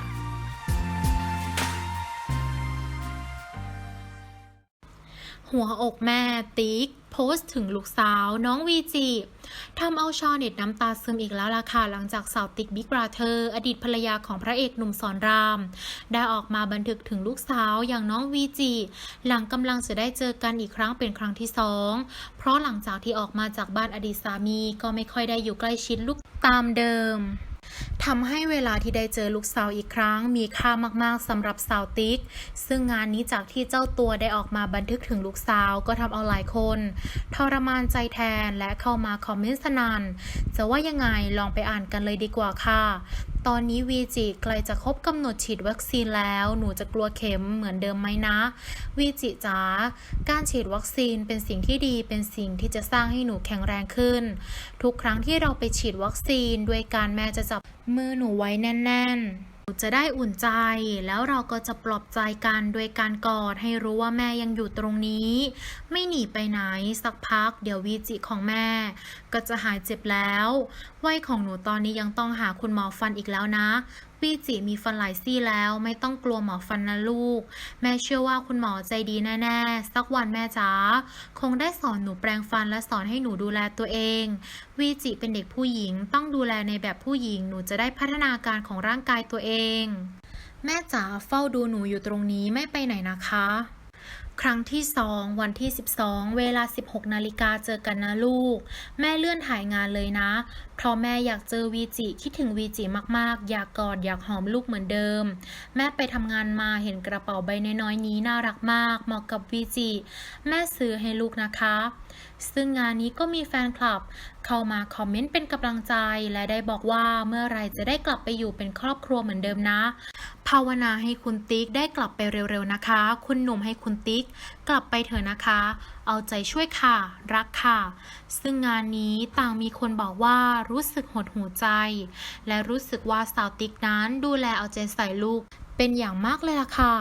ะ หัวอกแม่ติ๊กโพสต์ถึงลูกสาวน้องวีจีทำเอาชาวเน็ตน้ำตาซึมอีกแล้วล่ะค่ะ หลังจากสาวติ๊กบิ๊กบราเธอร์อดีตภรรยาของพระเอกหนุ่มสอนราม ได้ออกมาบันทึกถึงลูกสาวอย่างน้องวีจีหลังกำลังจะได้เจอกันอีกครั้งเป็นครั้งที่สองเพราะหลังจากที่ออกมาจากบ้านอดีตสามีก็ไม่ค่อยได้อยู่ใกล้ชิดลูกตามเดิม ทำให้เวลาที่ได้เจอลูกสาวอีกครั้ง มีค่ามากๆสำหรับสาวติ๊ก ซึ่งงานนี้จากที่เจ้าตัวได้ออกมาบันทึกถึงลูกสาวก็ทำเอาหลายคน ทรมานใจแทนและเข้ามาคอมเมนต์สนันจะว่ายังไงลองไปอ่านกันเลยดีกว่าค่ะ ตอนนี้วีจิใกล้จะครบกำหนดฉีดวัคซีนแล้ว หนูจะกลัวเข็มเหมือนเดิมไหมนะ วีจิจ๋า การฉีดวัคซีนเป็นสิ่งที่ดี เป็นสิ่งที่จะสร้างให้หนูแข็งแรงขึ้น ทุกครั้งที่เราไปฉีดวัคซีนด้วยการแม่จะจับมือหนูไว้แน่น ๆจะได้อุ่นใจแล้วเราก็จะปลอบใจกันโดยการกอดให้รู้ว่าแม่ยังอยู่ตรงนี้ ไม่หนีไปไหนสักพัก เดี๋ยววีจิของแม่ ก็จะหายเจ็บแล้ววัยของหนูตอนนี้ยังต้องหาคุณหมอฟันอีกแล้วนะ วีจิมีฟันหลายซี่แล้ว ไม่ต้องกลัวหมอฟันนะลูก แม่เชื่อว่าคุณหมอใจดีแน่ๆ สักวันแม่จ๋าคงได้สอนหนูแปรงฟันและสอนให้หนูดูแลตัวเอง วีจิเป็นเด็กผู้หญิง ต้องดูแลในแบบผู้หญิง หนูจะได้พัฒนาการของร่างกายตัวเอง แม่จ๋าเฝ้าดูหนูอยู่ตรงนี้ไม่ไปไหนนะคะ ครั้งที่ 2 วันที่ 12 เวลา 16 นาฬิกาเจอกันนะลูก แม่เลื่อนถ่ายงานเลยนะ เพราะแม่อยากเจอวีจิคิดถึงวีจิมากๆ อยากกอดอยากหอมลูกเหมือนเดิม แม่ไปทำงานมาเห็นกระเป๋าใบน้อยๆนี้น่ารักมาก เหมาะกับวีจิแม่ซื้อให้ลูกนะคะ ซึ่งงานนี้ก็มีแฟนคลับ เข้ามาคอมเมนต์เป็นกำลังใจ และได้บอกว่าเมื่อไรจะได้กลับไปอยู่เป็นครอบครัวเหมือนเดิมนะ ภาวนาให้คุณติ๊กได้กลับไปเร็วๆนะคะ คุณหนุ่มให้คุณติ๊ก กลับไปเถอะนะคะ เอาใจช่วยค่ะ รักค่ะ ซึ่งงานนี้ต่างมีคนบอกว่ารู้สึกหดหูใจ และรู้สึกว่าสาวติ๊กนั้นดูแลเอาใจใส่ลูกเป็นอย่างมากเลยล่ะค่ะ